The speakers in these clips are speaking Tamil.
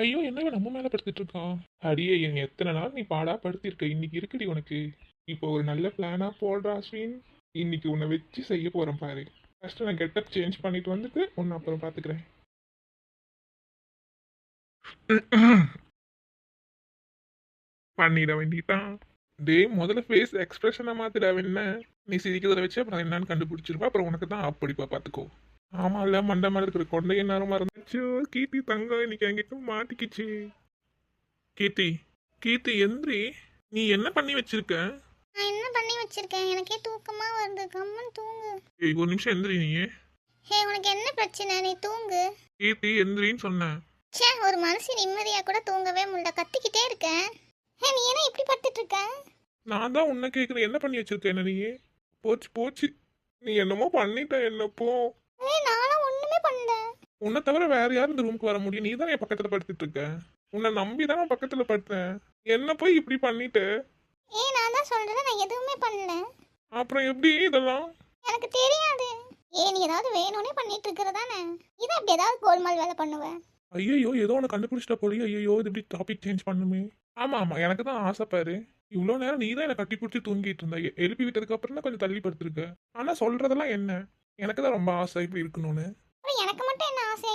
ஐயோ என்ன நம்ம மேல படுத்துட்டு இருக்கான் அடியே என் எத்தனை நாள் நீ பாடா படுத்திருக்க? இன்னைக்கு இருக்குடி உனக்கு. இப்போ ஒரு நல்ல பிளானா போடுறா அஸ்வின் இன்னைக்கு உன்னை வச்சு செய்ய போறேன் பாரு. ஃபர்ஸ்ட் நான் கெட்டப் சேஞ்ச் பண்ணிட்டு வந்துட்டு உன்னை அப்புறம் பாத்துக்கிறேன். பண்ணிட வேண்டிதான் டேய் முதல்ல ஃபேஸ் எக்ஸ்பிரஷனை மாத்திட என்ன நீ சிரிக்கிறத வச்சு அப்புறம் என்னன்னு கண்டுபிடிச்சிருப்பா அப்புறம் உனக்கு தான் அப்படிப்பா பார்த்துக்கோ ஆமா இல்ல மண்டை மேல இருக்கிற கொண்டைய நேரம் மறந்துச்சு கீர்த்தி தங்கம் இன்னைக்கு என்கிட்ட மாட்டிக்கிச்சு. கீர்த்தி கீர்த்தி எந்திரி நீ என்ன பண்ணி வச்சிருக்க? நான் என்ன பண்ணி வச்சிருக்கேன்? எனக்கே தூக்கமா வருது. கம்மன் தூங்கு. ஏய் ஒரு நிமிஷம் எந்திரி நீ. ஹே உனக்கு என்ன பிரச்சனை? நீ தூங்கு. கீர்த்தி எந்திரின்னு சொன்னேன் ச்சே ஒரு மனுஷன் நிம்மதியா கூட தூங்கவே முடியல. கத்திக்கிட்டே இருக்கேன் ஹே நீ என்ன இப்படி படுத்துட்டு இருக்க நான் தான் உன்னை கேட்குறேன் என்ன பண்ணி வச்சிருக்க என்ன நீ? போச்சு போச்சு. நீ என்னமோ பண்ணிட்ட என்னப்போ. ஏ நானும் ஒண்ணுமே பண்ணல. உன்னை தவிர வேற யாரும் இந்த ரூமுக்கு வர முடியும். நீ தான் என் பக்கத்துல படுத்துட்டு இருக்க? உன்னை நம்பி தான் நான் பக்கத்துல படுத்தேன். என்ன போய் இப்படி பண்ணிட்டு? ஏ நான் தான் சொல்றேன் நான் எதுவுமே பண்ணல. அப்புறம் எப்படி இதெல்லாம்? எனக்கு தெரியாது. ஏ நீ ஏதாவது வேணும்னே பண்ணிட்டு இருக்கிறதானே இது அப்படி ஏதாவது கோல்மால் வேலை பண்ணுவேன் ஐயோ ஏதோ ஒன்று கண்டுபிடிச்சிட்ட போலயே. ஐயோ இது இப்படி டாபிக் சேஞ்ச் பண்ணுமே. ஆமா ஆமா எனக்கு தான் ஆசை பாரு. இவ்வளோ நேரம் நீ தான் என்னை கட்டி பிடிச்சி தூங்கிட்டு இருந்த. எழுப்பி விட்டதுக்கு அப்புறம் தான் கொஞ்சம் தள்ளி படுத்திருக்க. ஆனா சொல்றதெல்லாம் என்ன? எனக்கு தான் ரொம்ப ஆசை இப்படி இருக்கணும்னு. எனக்கு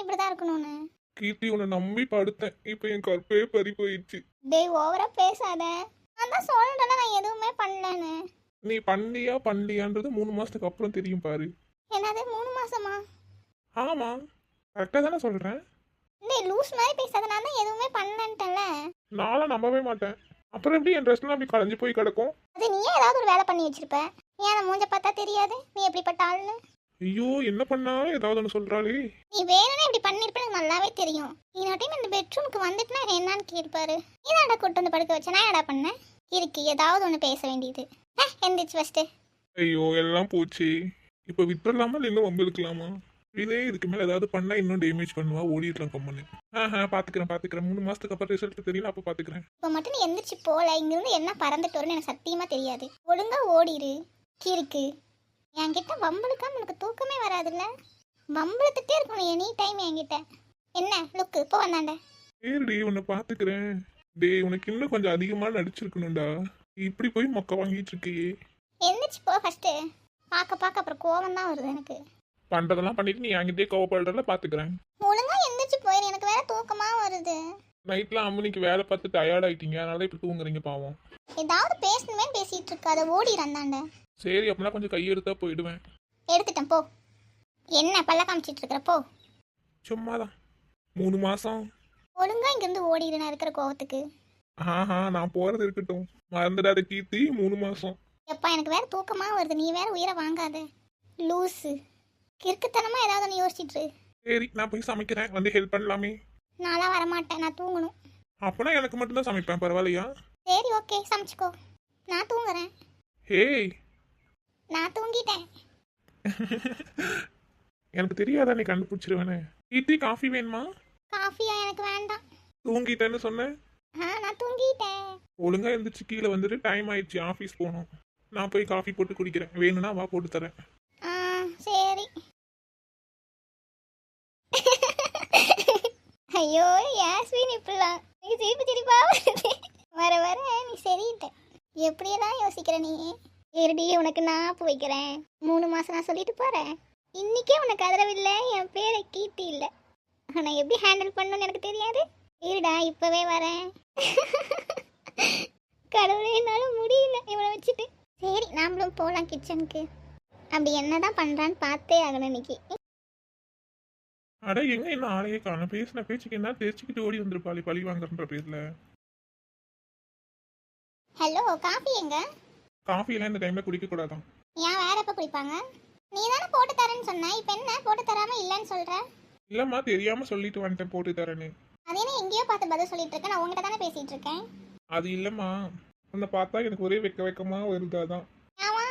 ஆசையா இப்படிதான் இருக்கணும்னு. கீர்த்தி உன்னை நம்பி படுத்தேன். இப்போ என் கற்பே பறி போயிடுச்சு. டேய் ஓவரா பேசாத. நான் தான் சொல்றேன்ல நான் எதுவுமே பண்ணலன்னு. நீ பண்ணியா பண்ணலையான்றது மூணு மாசத்துக்கு அப்புறம் தெரியும் பாரு. என்னது மூணு மாசமா? ஆமா. கரெக்டாக தானே சொல்றேன். டேய் லூஸ் மாதிரி பேசாத. நான் தான் எதுவுமே பண்ணலன்ட்டல நானும் நம்பவே மாட்டேன். அப்புறம் எப்படி என் ட்ரெஸ்லாம் அப்படி களைஞ்சு போய் கிடக்கும்? அது நீயே ஏதாவது ஒரு வேலை பண்ணி வச்சிருப்ப. ஏன் அந்த மூஞ்ச பார்த்தா தெரியாது. நீ எப்படிப்பட்ட ஆளுன்னு ஐயோ என்ன பண்ணாலும் ஏதாவது ஒன்று சொல்றாளே. நீ வேணும்னே இப்படி பண்ணிருப்ப எனக்கு நல்லாவே தெரியும். இன்னொரு டைம் இந்த பெட்ரூமுக்கு வந்துட்டுனா என்னன்னு கேட்பாரு நீதான்டா கூட்டு வந்து படுக்க வச்ச நான் என்னடா பண்ணேன் இருக்கு ஏதாவது ஒன்று பேச வேண்டியது. எந்திரிச்சு ஃபஸ்ட்டு ஐயோ எல்லாம் போச்சு. இப்போ விட்டுறலாமா இல்லை வம்பு இழுக்கலாமா இதே இதுக்கு மேலே ஏதாவது பண்ணா இன்னும் டேமேஜ் பண்ணுவா ஓடிடலாம் கம்மனு ஆஹா பார்த்துக்கிறேன் பார்த்துக்கிறேன் மூணு மாசத்துக்கு அப்புறம் ரிசல்ட் தெரியல அப்போ பார்த்துக்கிறேன் இப்போ மட்டும் நீ எந்திரிச்சு போல இங்கிருந்து என்ன பறந்துட்டு வரும்னு எனக்கு சத்தியமா தெரியாது. ஒழுங்கா ஓடிரு. கிறுக்கு என்கிட்ட வம்பளுக்காம உனக்கு தூக்கமே வராதுல்ல? வம்பளத்துட்டே இருக்கணும் எனி டைம் என்கிட்ட. என்ன லுக்கு இப்போ வந்தாண்ட. ஏறுடி உன்னை பார்த்துக்கிறேன். டேய் உனக்கு இன்னும் கொஞ்சம் அதிகமாக நடிச்சிருக்கணும்டா. இப்படி போய் மொக்க வாங்கிட்டு இருக்கியே. எந்திரிச்சு போ ஃபர்ஸ்ட் பார்க்க பார்க்க அப்புறம் கோவம் தான் வருது எனக்கு. பண்றதெல்லாம் பண்ணிட்டு நீ என்கிட்டயே கோவப்படுறத பார்த்துக்கிறேன். ஒழுங்கா எந்திரிச்சு போயிரு எனக்கு வேற தூக்கமா வருது. நைட்ல அம்மனிக்கு வேலை பார்த்து டயர்ட் ஆயிட்டீங்க. அதனால தான் இப்படி தூங்குறீங்க பாவம். ஏதாவது பேசணுமே பேசிட்டு இருக்காத ஓடிடு அந்தாண்ட. சரி அப்படின்னா கொஞ்சம் கையெடுத்தா போயிடுவேன். எடுத்துட்டேன் போ. என்ன பல்ல காமிச்சிட்டு இருக்கிற போ. சும்மாதான். மூணு மாசம். ஒழுங்கா இங்கிருந்து ஓடிடு நான் இருக்கிற கோவத்துக்கு. ஆஹா நான் போறது இருக்கட்டும். மறந்துடாத கீர்த்தி மூணு மாசம். எப்பா எனக்கு வேற தூக்கமா வருது. நீ வேற உயிரை வாங்காத. லூசு. கிறுக்குத்தனமா ஏதாவது ஒன்று யோசிச்சிட்டு இரு. சரி நான் போய் சமைக்கிறேன். வந்து ஹெல்ப் பண்ணலாமே. நான்லாம் வரமாட்டேன். நான் தூங்கணும். அப்பனா எனக்கு மட்டும்தான் சமைப்பேன் பரவாயில்லையா? சரி ஓகே சமைச்சுக்கோ. நான் தூங்குறேன். ஹேய். நான் தூங்கிட்டேன். எனக்கு தெரியாதா நீ கண்டுபிடிச்சிருவேனே கீர்த்தி காஃபி வேணுமா? காஃபியா எனக்கு வேண்டாம். தூங்கிட்டேன்னு சொன்னேன். ஆ நான் தூங்கிட்டேன். ஒழுங்கா எழுந்திரிச்சு கீழே வந்துட்டு டைம் ஆயிடுச்சு ஆஃபீஸ் போகணும். நான் போய் காஃபி போட்டு குடிக்கிறேன். வேணும்னா வா போட்டு தரேன். ஆ சரி. ஐயோ யாஸ்வின் இப்படிலாம். நீ சிரிப்பு சிரிப்பா வருது. வர வர நீ சரியிட்ட எப்படியெல்லாம் யோசிக்கிற நீ? இருடி உனக்கு நான் ஆப்பு வைக்கிறேன். மூணு மாசம் நான் சொல்லிட்டு போறேன். இன்னைக்கே உனக்கு ஆதரவில்லை என் பேரை கீர்த்தி இல்லை. நான் எப்படி ஹேண்டில் பண்ணணும்னு எனக்கு தெரியாது. இருடா இப்பவே வரேன். கடவுளே என்னால முடியல. இவனை வச்சுட்டு. சரி நாமளும் போகலாம் கிச்சனுக்கு அப்படி என்னதான் பண்றான்னு பார்த்தே ஆகணும் இன்னைக்கு. அட எங்க என்ன ஆளையே காணும்? பேசின பேச்சுக்கு என்ன தெரிச்சுக்கிட்டு ஓடி வந்திருப்பாளே பழி வாங்குறன்ற பேர்ல. ஹலோ காஃபி எங்க? காஃபி எல்லாம் இந்த டைம்ல குடிக்க கூடாதான் ஏன் வேற எப்ப குடிப்பாங்க? நீ தானே போட்டு தரேன்னு சொன்ன. இப்போ என்ன? போட்டு தராம இல்லைன்னு சொல்ற? இல்லம்மா தெரியாம சொல்லிட்டு வந்துட்டேன் போட்டு தரேன்னு. அது என்ன எங்கேயோ பார்த்து பதில் சொல்லிட்டு இருக்கேன் நான் உங்ககிட்ட தானே பேசிட்டு இருக்கேன் அது இல்லம்மா. உன்னை பார்த்தா எனக்கு ஒரே வெக்க வெக்கமா வருது அதான் ஆமா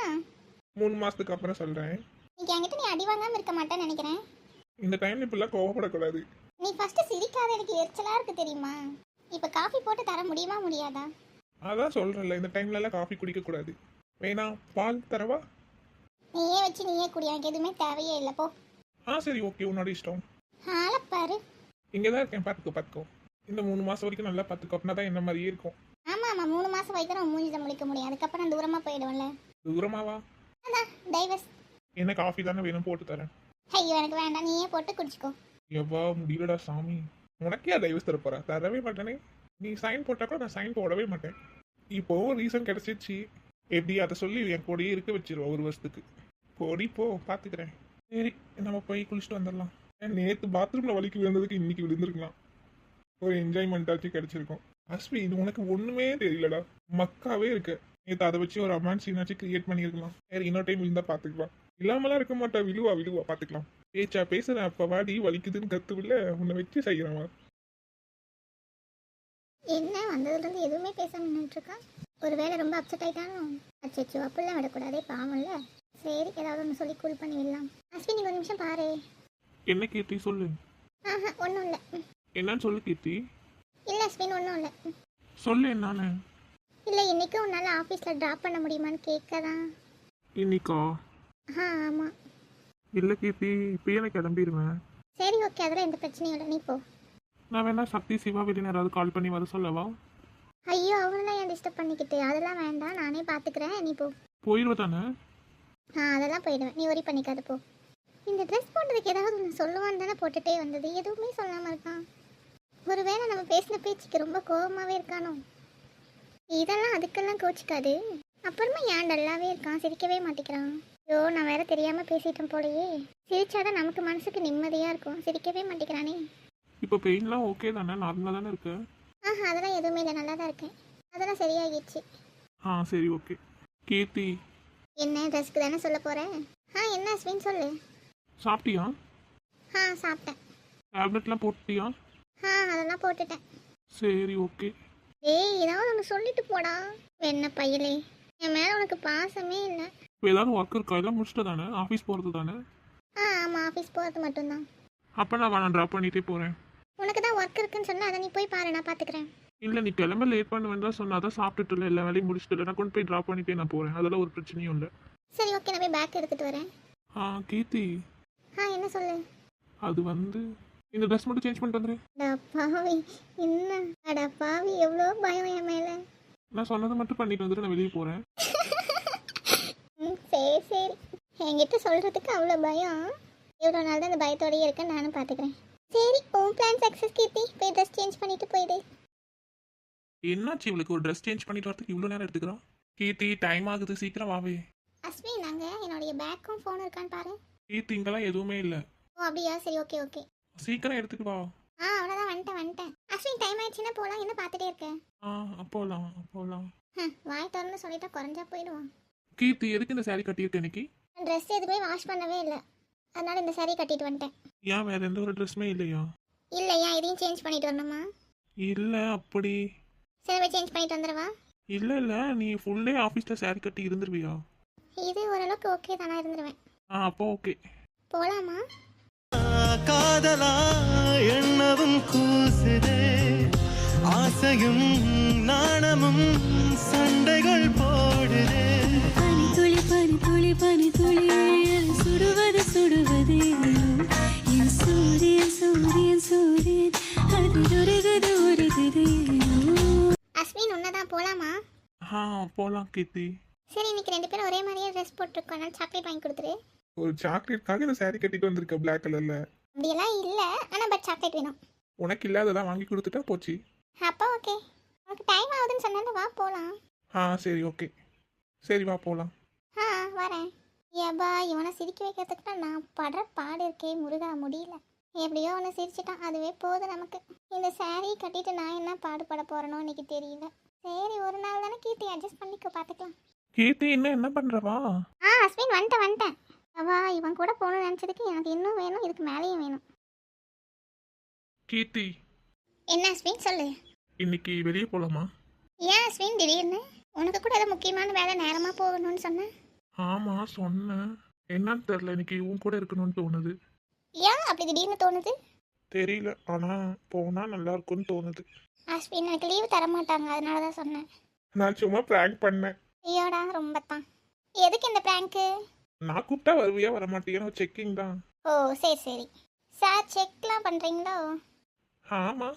மூணு மாசத்துக்கு அப்புறம் சொல்றேன். இன்னைக்கு என்கிட்ட நீ அடி வாங்காம இருக்க மாட்டேன்னு நினைக்கிறேன். இந்த டைம்ல இப்பெல்லாம் கோவப்படக்கூடாது. நீ ஃபர்ஸ்ட் சிரிக்காத. எனக்கு எரிச்சலா இருக்கு தெரியுமா? இப்போ காஃபி போட்டு தர முடியுமா முடியாதா? அதான் சொல்றேன்ல இந்த டைம்ல எல்லாம் காஃபி குடிக்க கூடாது வேணா பால் தரவா? நீயே வச்சு நீயே குடி எனக்கு எதுவுமே தேவையே இல்லை போ. ஆ சரி ஓகே உன்னோட இஷ்டம். ஆளை பாரு. இங்கே தான் இருக்கேன் பார்த்துக்கோ பார்த்துக்கோ இந்த மூணு மாசம் வரைக்கும் நல்லா பார்த்துக்கோ அப்படின்னா தான் என்ன மாதிரியே இருக்கும். ஆமாம் ஆமாம் மூணு மாதம் வரைக்கும் நம்ம மூஞ்சில முடிக்க முடியும். அதுக்கப்புறம் நான் தூரமாக போயிடுவேன்ல. தூரமாவா? அதான் டைவர்ஸ் என்ன காஃபி தானே வேணும் போட்டு தரேன். ஐயோ எனக்கு வேண்டாம் நீயே போட்டு குடிச்சிக்கோ. எவ்வா முடியலடா சாமி. உனக்கே டைவர்ஸ் தர போறா தரவே மாட்டேனே. நீ சைன் போட்டா கூட நான் சைன் போடவே மாட்டேன். இப்போவும் ரீசன் கிடைச்சிச்சு. எப்படி அதை சொல்லி என் கூடயே இருக்க வச்சிருவோம் ஒரு வருஷத்துக்கு. போடி போ பார்த்துக்கிறேன் சரி நம்ம போய் குளிச்சுட்டு வந்துடலாம். நேற்று பாத்ரூம்ல வலிக்கு விழுந்ததுக்கு இன்னைக்கு விழுந்திருக்கலாம். ஒரு என்ஜாய்மெண்ட்டாச்சும் கிடைச்சிருக்கும். அஸ்வி இது உனக்கு ஒண்ணுமே தெரியலடா. மக்காவே இருக்கு. நேற்று அதை வச்சு ஒரு ரொமான்ஸ் சீனாச்சும் கிரியேட் பண்ணியிருக்கலாம். சரி இன்னொரு டைம் விழுந்தா பார்த்துக்கலாம் இல்லாமலாம் இருக்க மாட்டா. விழுவா விழுவா பார்த்துக்கலாம் பேச்சா பேசுறேன் அப்ப வாடி வலிக்குதுன்னு கத்துவில்ல? உன்னை வச்சு செய்யறான் அவன். என்ன வந்ததுலேருந்து எதுவுமே பேசாம நின்றுட்டு இருக்கான் ஒருவேளை ரொம்ப அப்செட் ஆயிட்டானோ? அச்சோ அப்படிலாம் விடக்கூடாதே பாவம்ல. சரி ஏதாவது ஒன்று சொல்லி கூல் பண்ணி விடலாம். அஸ்வினி ஒரு நிமிஷம் பாரு. என்ன கீர்த்தி சொல்லு. ஆஹா ஒன்றும் இல்லை. என்னன்னு சொல்லு கீர்த்தி. இல்லை அஸ்வின் ஒன்றும் இல்லை. சொல்லு என்னான்னு இல்லை இன்னைக்கும் உன்னால் ஆஃபீஸில் ட்ராப் பண்ண முடியுமான்னு கேட்க தான் இன்னைக்கா? ஆ ஆமாம் இல்ல கீர்த்தி இப்பயே நான் கிளம்பிடுவேன் சரி ஓகே அதெல்லாம் எந்த பிரச்சனையும் இல்லை. நீ போ. நான் வேணா சக்தி சிவா வெளியே யாராவது கால் பண்ணி வர சொல்லவா? ஐயோ அவங்களாம் ஏன் டிஸ்டர்ப் பண்ணிக்கிட்டு? அதெல்லாம் வேண்டாம் நானே பார்த்துக்கிறேன் நீ போ. போயிடுவ தானே? ஆ அதெல்லாம் போயிடுவேன். நீ ஒரி பண்ணிக்காத போ. இந்த ட்ரெஸ் போட்டதுக்கு ஏதாவது ஒன்று சொல்லுவான்னு தானே போட்டுட்டே வந்தது. எதுவுமே சொல்லாமல் இருக்கான். ஒருவேளை நம்ம பேசின பேச்சுக்கு ரொம்ப கோபமாகவே இருக்கானோ? இதெல்லாம் அதுக்கெல்லாம் கோச்சிக்காது. அப்புறமா ஏன் டல்லாவே இருக்கான்? சிரிக்கவே மாட்டேங்கிறான். ஐயோ நான் வேற தெரியாமல் பேசிட்டேன் போலயே. சிரிச்சாதான் நமக்கு மனசுக்கு நிம்மதியாக இருக்கும். சிரிக்கவே மாட்டேங்கிறானே. இப்போ பெயின்லாம் ஓகே தானே? நார்மலாக தானே இருக்கு? ஆஹா அதெல்லாம் எதுவுமே இல்லை. நல்லா தான் இருக்கேன். அதெல்லாம் சரியாகிடுச்சு ஆ சரி ஓகே கீர்த்தி. என்ன ட்ரெஸ்க்கு தானே சொல்ல போகிறேன் ஆ என்ன அஸ்வின் சொல்லு. சாப்பிட்டியா? ஆ சாப்பிட்டேன். டேப்லெட்லாம் போட்டுட்டியா? ஆ அதெல்லாம் போட்டுட்டேன். சரி ஓகே ஏய் ஏதாவது ஒன்று சொல்லிட்டு போடா. என்ன பையலே. என் மேலே உனக்கு பாசமே இல்லை. இப்போ ஏதாவது ஒர்க் இருக்கா? எல்லாம் முடிச்சுட்டு தானே ஆஃபீஸ் போகிறது தானே ஆ ஆமாம் ஆஃபீஸ் போகிறது மட்டும்தான். அப்போ நான் நான் ட்ராப் பண்ணிட்டே போகிறேன் உனக்கு தான் ஒர்க் இருக்குன்னு சொன்னால் அதை நீ போய் பாரு நான் பார்த்துக்கிறேன் இல்லை நீ கிளம்ப லேட் பண்ணுவேன் தான் சொன்னா தான் சாப்பிட்டுட்டு இல்லை எல்லா வேலையும் முடிச்சுட்டு இல்லை நான் கொண்டு போய் ட்ராப் பண்ணிட்டே நான் போகிறேன் அதெல்லாம் ஒரு பிரச்சனையும் இல்லை. சரி ஓகே நான் போய் பேக் எடுத்துகிட்டு வரேன். ஆ கீர்த்தி. ஆ என்ன சொல்லு? அது வந்து இந்த ட்ரெஸ் மட்டும் சேஞ்ச் பண்ணிட்டு வந்துரு. அடா பாவி என்ன? அடா பாவி எவ்வளோ பயம் என் மேலே. நான் சொன்னதை மட்டும் பண்ணிட்டு வந்துட்டு நான் வெளியே போகிறேன் ம் சரி சரி. என்கிட்ட சொல்கிறதுக்கு அவ்வளோ பயம். எவ்வளோ நாள் தான் இந்த பயத்தோடயே இருக்கேன் நானும் பார்த்துக்கிறேன் சரி உன் பிளான் சக்ஸஸ் கீர்த்தி போய் ட்ரெஸ் சேஞ்ச் பண்ணிட்டு போயிடு என்னாச்சு இவளுக்கு? ஒரு ட்ரெஸ் சேஞ்ச் பண்ணிட்டு வரதுக்கு இவ்வளோ நேரம் எடுத்துக்கிறான் கீர்த்தி டைம் ஆகுது. சீக்கிரம் வாவே அஸ்வின் நாங்கள் என்னுடைய பேக்கும் ஃபோன் இருக்கான்னு பாரு. கீர்த்தி இங்கெல்லாம் எதுவுமே இல்லை. ஓ அப்படியா? சரி ஓகே ஓகே சீக்கிரம் எடுத்துட்டு வா. ஆ அவ்வளோதான் வந்துட்டேன் வந்துட்டேன். அஸ்வின் டைம் ஆயிடுச்சுன்னா போகலாம் என்ன பார்த்துட்டே இருக்கேன் ஆ போகலாம் போகலாம் வாய் திறந்து சொல்லிட்டா குறைஞ்சா போயிடுவான். கீர்த்தி எதுக்கு இந்த saree கட்டியிருக்க இன்னைக்கு? ட்ரெஸ் எதுவுமே வாஷ் பண்ணவே இல்லை. அதனால இந்த saree கட்டிட்டு வந்துட்டேன். ஏன் வேற எந்த ஒரு ட்ரெஸ்ஸுமே இல்லையா? இல்லை ஏன் இதையும் சேஞ்ச் பண்ணிட்டு வரணுமா? இல்லை அப்படி. சரி போய் சேஞ்ச் பண்ணிட்டு வந்துடுவா? இல்லை இல்லை நீ ஃபுல் டே ஆஃபீஸில் saree கட்டி இருந்துருவியா? இது ஓரளவுக்கு ஓகே தானே இருந்துருவேன். ஆ அப்போ ஓகே போகலாமா காதலா எண்ணவும் கூசுதே. ஆசையும் நாணமும் சண்டைகள் பனி துளி பனி துளி சுடுவது சுடுவது. என் சூரியன் சூரியன் சூரியன் அது உருகுது உருகுது அஸ்வின் உன்னதான் போகலாமா ஆ போகலாம் கீர்த்தி. சரி இன்னைக்கு ரெண்டு பேரும் ஒரே மாதிரியே ட்ரெஸ் போட்டிருக்கோம். அதனால சாக்லேட் வாங்கி கொடுத்துரு ஒரு சாக்லேட்காக இந்த saree கட்டிட்டு வந்திருக்க Black கலரில் அப்படியெல்லாம் இல்லை. ஆனால் பட் சாக்லேட் வேணும். உனக்கு இல்லாததான் வாங்கி கொடுத்துட்டா போச்சு. அப்போ ஓகே உனக்கு டைம் ஆகுதுன்னு சொன்னால வா போகலாம் ஆ சரி ஓகே சரி வா போகலாம் ஆ வரேன். ஏபா இவனை சிரிக்க வைக்கிறதுக்கு நான் படுற பாடு இருக்கே முருகா முடியல. எப்படியோ அவனை சிரிச்சிட்டான். அதுவே போதும் நமக்கு. இந்த saree கட்டிட்டு நான் என்ன பாடுபட போறேனோ இன்னைக்கு தெரியல. சரி ஒரு நாள் தானே கீர்த்தி அட்ஜஸ்ட் பண்ணிக்கோ பார்த்துக்கலாம் கீர்த்தி இன்னும் என்ன பண்ணுறவா ஆ அஸ்வின் வந்துட்டேன் வந்துட்டேன். அவா இவன் கூட போகணும்னு நினச்சதுக்கு எனக்கு இன்னும் வேணும் இதுக்கு மேலேயும் வேணும். கீர்த்தி. என்ன அஸ்வின் சொல்லு. இன்னைக்கு வெளியே போகலாமா ஏன் அஸ்வின் திடீர்னு? உனக்கு கூட ஏதோ முக்கியமான வேலை நேரமாக போகணும்னு சொன்னேன் ஆமாம் சொன்னேன். என்னன்னு தெரில இன்னைக்கு உன் கூட இருக்கணும்னு தோணுது. ஏன் அப்படி திடீர்னு தோணுது? தெரியல ஆனால் போனால் நல்லா இருக்கும்னு தோணுது. அஸ்வின் எனக்கு லீவு தர மாட்டாங்க அதனால தான் சொன்னேன். நான் சும்மா ப்ராங்க் பண்ணேன். ஐயோடா ரொம்ப தான் எதுக்கு இந்த ப்ராங்க்கு நான் கூப்பிட்டா வருவியா வரமாட்டியான்னு செக்கிங் தான். ஓ சரி சரி. சார் செக்லாம் பண்ணுறீங்களோ ஆமாம்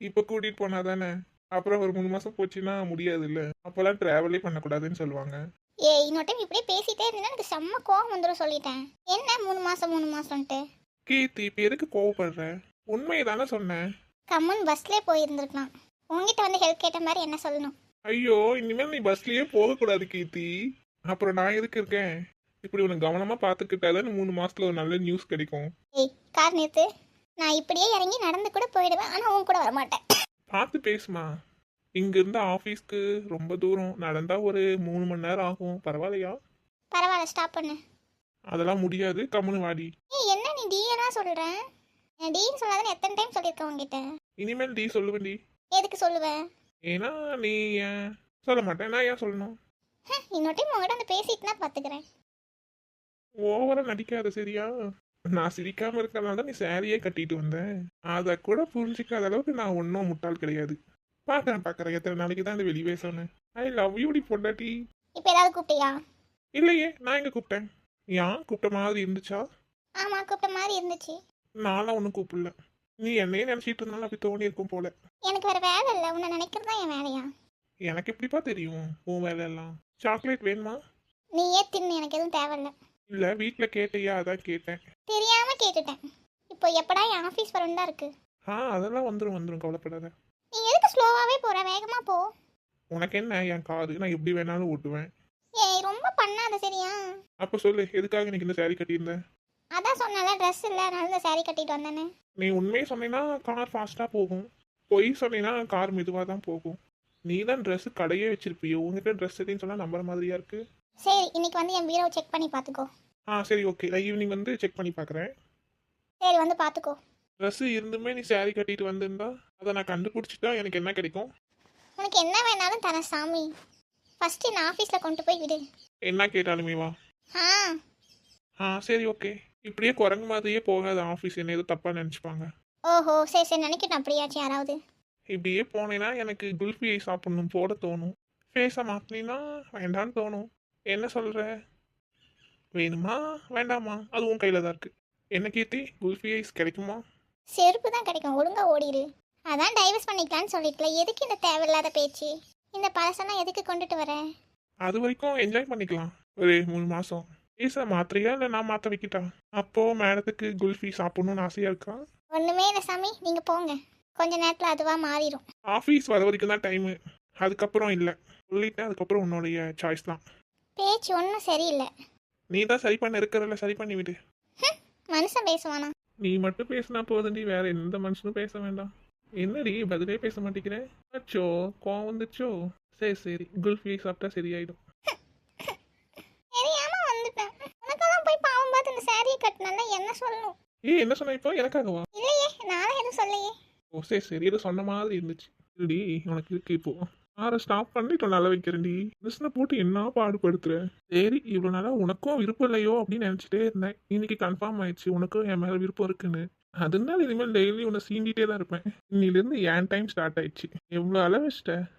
இப்போ கூட்டிட்டு போனா தானே அப்புறம் ஒரு மூணு மாசம் போச்சுன்னா முடியாது இல்ல அப்பெல்லாம் டிராவலே பண்ணக்கூடாதுன்னு சொல்லுவாங்க. ஏய் இன்னொரு டைம் இப்படியே பேசிட்டே இருந்தேன்னா எனக்கு செம்ம கோவம் வந்துடும் சொல்லிட்டேன். என்ன மூணு மாசம் மூணு மாசம்ன்ட்டு? கீர்த்தி இப்போ எதுக்கு கோவப்படுற? உண்மையை தானே சொன்னேன் கம்மன் பஸ்லேயே போயிருந்துருக்கலாம். உங்ககிட்ட வந்து ஹெல்ப் கேட்ட மாதிரி என்ன சொல்லணும்? ஐயோ இனிமேல் நீ பஸ்லயே போகக்கூடாது கீர்த்தி. அப்புறம் நான் எதுக்கு இருக்கேன்? இப்படி உனக்கு கவனமா பாத்துக்கிட்டாதான் மூணு மாசத்துல ஒரு நல்ல நியூஸ் கிடைக்கும். ஏய் கார் நிறுத்து. நான் இப்படியே இறங்கி நடந்து கூட போயிடுவேன் ஆனால் உன் கூட வரமாட்டேன். பார்த்து பேசுமா. இங்க இருந்து ஆபீஸ்க்கு ரொம்ப தூரம் நடந்தா ஒரு மூணு மணி நேரம் ஆகும். பரவாயில்லையா? பரவாயில்ல ஸ்டாப் பண்ணு. அதெல்லாம் முடியாது. கம்முனு வாடி ஏய் என்ன நீ டீயெல்லாம் சொல்கிறேன் டீன்னு சொல்லாதான் எத்தனை டைம் சொல்லியிருக்கேன் உங்ககிட்ட இனிமேல் டீ சொல்லுவேன் எதுக்கு சொல்லுவேன் ஏன்னா நீ ஏன் சொல்ல மாட்டேன். நான் ஏன் சொல்லணும்? இன்னொரு டைம் உங்ககிட்ட வந்து பேசிட்டுனா பார்த்துக்கிறேன் ஓவரா நடிக்காத சரியா? நான் சிரிக்காம இருக்கறனால தான் நீ சாரியே கட்டிட்டு வந்தேன் அதை கூட புரிஞ்சுக்காத அளவுக்கு நான் ஒன்றும் முட்டாள் கிடையாது. பார்க்கறேன் பார்க்கறேன் எத்தனை நாளைக்கு தான் இந்த வெளியே சொன்னேன் ஐ லவ் யூடி பொண்டாட்டி. இப்போ ஏதாவது கூப்பிட்டியா? இல்லையே நான் எங்க கூப்பிட்டேன்? ஏன் கூப்பிட்ட மாதிரி இருந்துச்சா? ஆமாம் கூப்பிட்ட மாதிரி இருந்துச்சு. நான்லாம் ஒன்றும் கூப்பிடல. நீ என்னையே நினச்சிட்டு இருந்தாலும் அப்படி தோணி இருக்கும் போல. எனக்கு வேறு வேலை இல்லை. உன்னை நினைக்கிறது தான் என் வேலையா? எனக்கு எப்படிப்பா தெரியும் உன் வேலையெல்லாம்? சாக்லேட் வேணுமா? நீயே தின்னு. எனக்கு எதுவும் தேவையில்ல. இல்லை வீட்டில் கேட்டையா? அதான் கேட்டேன். தெரியாமல் கேட்டுட்டேன். இப்போ எப்படா என் ஆஃபீஸ் வரும் தான் இருக்கு? ஆ அதெல்லாம் வந்துடும் வந்துடும் கவலைப்படாத. நீ எதுக்கு ஸ்லோவாகவே போகிற வேகமாக போ. உனக்கு என்ன? என் காரு நான் எப்படி வேணாலும் ஓட்டுவேன். ஏய் ரொம்ப பண்ணாத சரியா? அப்போ சொல்லு எதுக்காக இன்னைக்கு இந்த saree கட்டியிருந்தேன் அதான் சொன்னால ட்ரெஸ் இல்லை. அதனால இந்த saree கட்டிட்டு வந்தேன்னு. நீ உண்மையை சொன்னீங்கன்னா கார் ஃபாஸ்ட்டாக போகும். பொய் சொன்னீங்கன்னா கார் மெதுவாக தான் போகும். நீ தான் ட்ரெஸ்ஸு கடையே வச்சிருப்பியோ. உங்ககிட்ட ட்ரெஸ் எதுன்னு சொன்னால் நம்புற மாதிரியா இருக்கு? சரி இன்னைக்கு வந்து என் பீரோவை செக் பண்ணி பார்த்துக்கோ ஆ சரி ஓகே நான் ஈவினிங் வந்து செக் பண்ணி பார்க்குறேன் சரி வந்து பார்த்துக்கோ ட்ரெஸ்ஸு இருந்துமே நீ saree கட்டிட்டு வந்திருந்தா? அதை நான் கண்டுபிடிச்சிட்டா எனக்கு என்ன கிடைக்கும்? உனக்கு என்ன வேணாலும் தரேன் சாமி. ஃபஸ்ட்டு நான் ஆஃபீஸில் கொண்டு போய் விடு. என்ன கேட்டாலுமே வா. ஆ. ஆ சரி ஓகே. இப்படியே குரங்கு மாதிரியே போகாத ஆஃபீஸ் என்ன ஏதோ தப்பாக நினச்சிப்பாங்க. ஓஹோ சரி சரி நினைக்கட்டும் அப்படியாச்சும் யாராவது. இப்படியே போனேன்னா எனக்கு குல்ஃபி ஐஸ் சாப்பிடணும் போட தோணும். ஃபேஸை மாற்றினா வேண்டான்னு தோணும். என்ன சொல்கிற வேணுமா? வேண்டாமா? அது உன் கையில் தான் இருக்குது என்ன கீர்த்தி? குல்ஃபி ஐஸ் கிடைக்குமா? செருப்பு தான் கிடைக்கும். ஒழுங்கா ஓடிடு அதான் டைவர்ஸ் பண்ணிக்கலான்னு சொல்லிருக்கல எதுக்கு இந்த தேவையில்லாத பேச்சு? இந்த பழசெல்லாம் எதுக்கு கொண்டுட்டு வர? அது வரைக்கும் என்ஜாய் பண்ணிக்கலாம். ஒரு மூணு மாதம் ஃபேஸை மாத்திரையா இல்லை நான் மாற்ற வைக்கிட்டா? அப்போது மேடத்துக்கு குல்ஃபி சாப்பிடணும்னு ஆசையாக இருக்கா? ஒன்றுமே இல்லை சாமி நீங்கள் போங்க. கொஞ்ச நேரத்தில் அதுவாக மாறிடும் ஆஃபீஸ் வர வரைக்கும் தான் டைமு அதுக்கப்புறம் இல்லை. சொல்லிட்டேன் அதுக்கப்புறம் உன்னுடைய சாய்ஸ் தான். பேச்சு ஒன்றும் சரியில்லை. நீ தான் சரி பண்ண இருக்கிறல சரி பண்ணி விடு மனுஷன் பேசுவானா? நீ மட்டும் பேசினா போதுண்டி வேற எந்த மனுஷனும் பேச வேண்டாம். என்னடி பதிலே பேச மாட்டேங்கிறேன் அச்சோ கோவம் வந்துச்சோ சரி சரி. குல்ஃபி சாப்பிட்டா சரியாயிடும். தெரியாம வந்துட்டேன். உனக்கெல்லாம் போய் பாவம் பார்த்து இந்த சாரியை கட்டினா என்ன சொல்லணும்? ஏய் என்ன சொன்ன இப்போ? எனக்காகவா? இல்லையே நானும் எதுவும் சொல்லையே ஓ சரி சரி. ஏதோ சொன்ன மாதிரி இருந்துச்சு. இல்லடி உனக்கு இருக்கு இப்போ. ஆற ஸ்டாப் பண்ணி இப்போ நல்லா வைக்கிறேன்டி. மிஷினை போட்டு என்ன பாடுபடுத்துற? சரி இவ்வளோ நாளாக உனக்கும் விருப்பம் இல்லையோ அப்படின்னு நினச்சிட்டே இருந்தேன். இன்னைக்கு கன்ஃபார்ம் ஆயிடுச்சு. உனக்கும் என் மேலே விருப்பம் இருக்குன்னு. அதனால இனிமேல் டெய்லி உன்னை சீண்டிகிட்டே தான் இருப்பேன். இன்னிலேருந்து என் டைம் ஸ்டார்ட் ஆயிடுச்சு. எவ்வளோ அளவு வச்சிட்ட?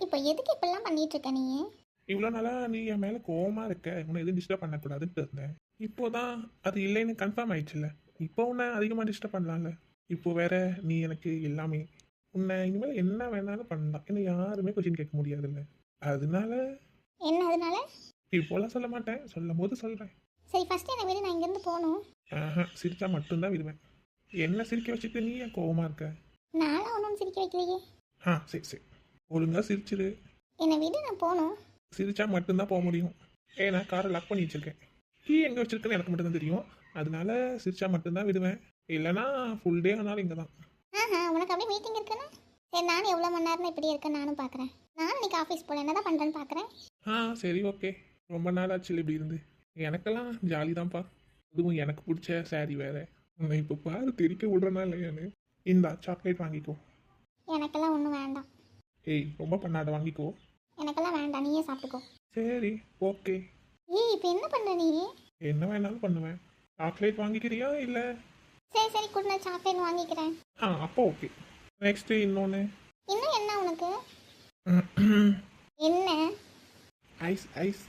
இப்போ எதுக்கு இப்படிலாம் பண்ணிட்டு இருக்க நீ? இவ்வளோ நாளாக நீ என் மேலே கோவமாக இருக்க. உன்னை எதுவும் டிஸ்டர்ப் பண்ணக்கூடாதுன்ட்டு இருந்தேன். இப்போதான் அது இல்லைன்னு கன்ஃபார்ம் ஆயிடுச்சுல்ல. இப்போ உன்னை அதிகமாக டிஸ்டர்ப் பண்ணலாம்ல. இப்போ வேற நீ எனக்கு எல்லாமே. உன்னை இனிமேல் என்ன வேணாலும் பண்ணலாம். என்ன யாருமே கொஸ்டின் கேட்க முடியாதுல்ல. அதனால என்ன அதனால? இப்போலாம் சொல்ல மாட்டேன். சொல்லும் போது சொல்கிறேன் சரி ஃபர்ஸ்ட் என்னை விடு நான் இங்கேருந்து போகணும். ஆஹா சிரிச்சா மட்டும்தான் விடுவேன். என்ன சிரிக்க வச்சுட்டு நீ ஏன் கோவமாக இருக்க? நானும் ஒன்றும் சிரிக்க வைக்கலையே. ஆ சரி சரி. ஒழுங்காக சிரிச்சிரு. என்னை விடு நான் போகணும். சிரிச்சா மட்டும்தான் போக முடியும். ஏன்னா காரை லாக் பண்ணி வச்சிருக்கேன். கீ எங்கே வச்சிருக்கேன்னு எனக்கு மட்டும்தான் தெரியும். அதனால சிரிச்சா மட்டும்தான் விடுவேன். இல்லைன்னா ஃபுல் டே ஆனாலும் இங்கே தான் ஆஹா உனக்கு அப்படியே மீட்டிங் இருக்குன்னா? சரி நானும் எவ்வளோ மணி நேரம் இப்படி இருக்கேன் நானும் பார்க்குறேன் நானும் இன்னைக்கு ஆஃபீஸ் போகல என்ன தான் பண்ணுறேன்னு பார்க்குறேன் ஆ சரி ஓகே ரொம்ப நாள் ஆச்சு இப்படி இருந்து. எனக்கெல்லாம் ஜாலி தான்ப்பா அதுவும் எனக்கு பிடிச்ச saree வேற. உன்னை இப்போ பாரு தெரிக்க விடுறனா இல்லையான்னு. இந்தா சாக்லேட் வாங்கிக்கோ. எனக்கெல்லாம் ஒன்றும் வேண்டாம். ஏய் ரொம்ப பண்ணாத வாங்கிக்கோ. எனக்கெல்லாம் வேண்டாம் நீயே சாப்பிட்டுக்கோ. சரி ஓகே. ஏய் இப்போ என்ன பண்ணுற நீ? என்ன வேணாலும் பண்ணுவேன். சாக்லேட் வாங்கிக்கிறியா இல்லை? சரி சரி கூட நான் சாக்லேட் வாங்கிக்கிறேன். ஆ அப்போ ஓகே. நெக்ஸ்ட்டு இன்னொன்று இன்னும் என்ன உனக்கு? என்ன? ஐஸ் ஐஸ்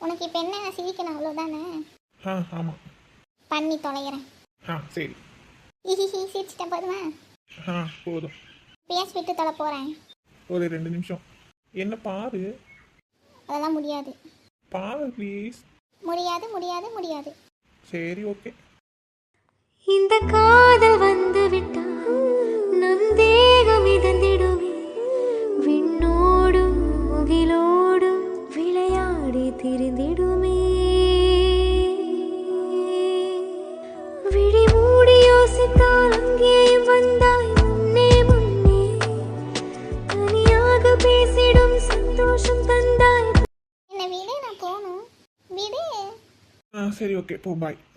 உனக்கு இப்போ என்ன சிரிக்கணும் அவ்வளோதானே ஆ ஆமாம் பண்ணி தொலைகிறேன். ஆ சரி. ஹிஹிஹி சிரிச்சிட்டேன் போதுமா? ஆ போதும். பேஸ் விட்டு தலை போகிறேன் ஒரு ரெண்டு நிமிஷம். என்ன பாரு? அதெல்லாம் முடியாது. பாரு ப்ளீஸ் முடியாது முடியாது முடியாது. சரி ஓகே இந்த காதல் வந்து விட்டால் தந்தாய் என்ன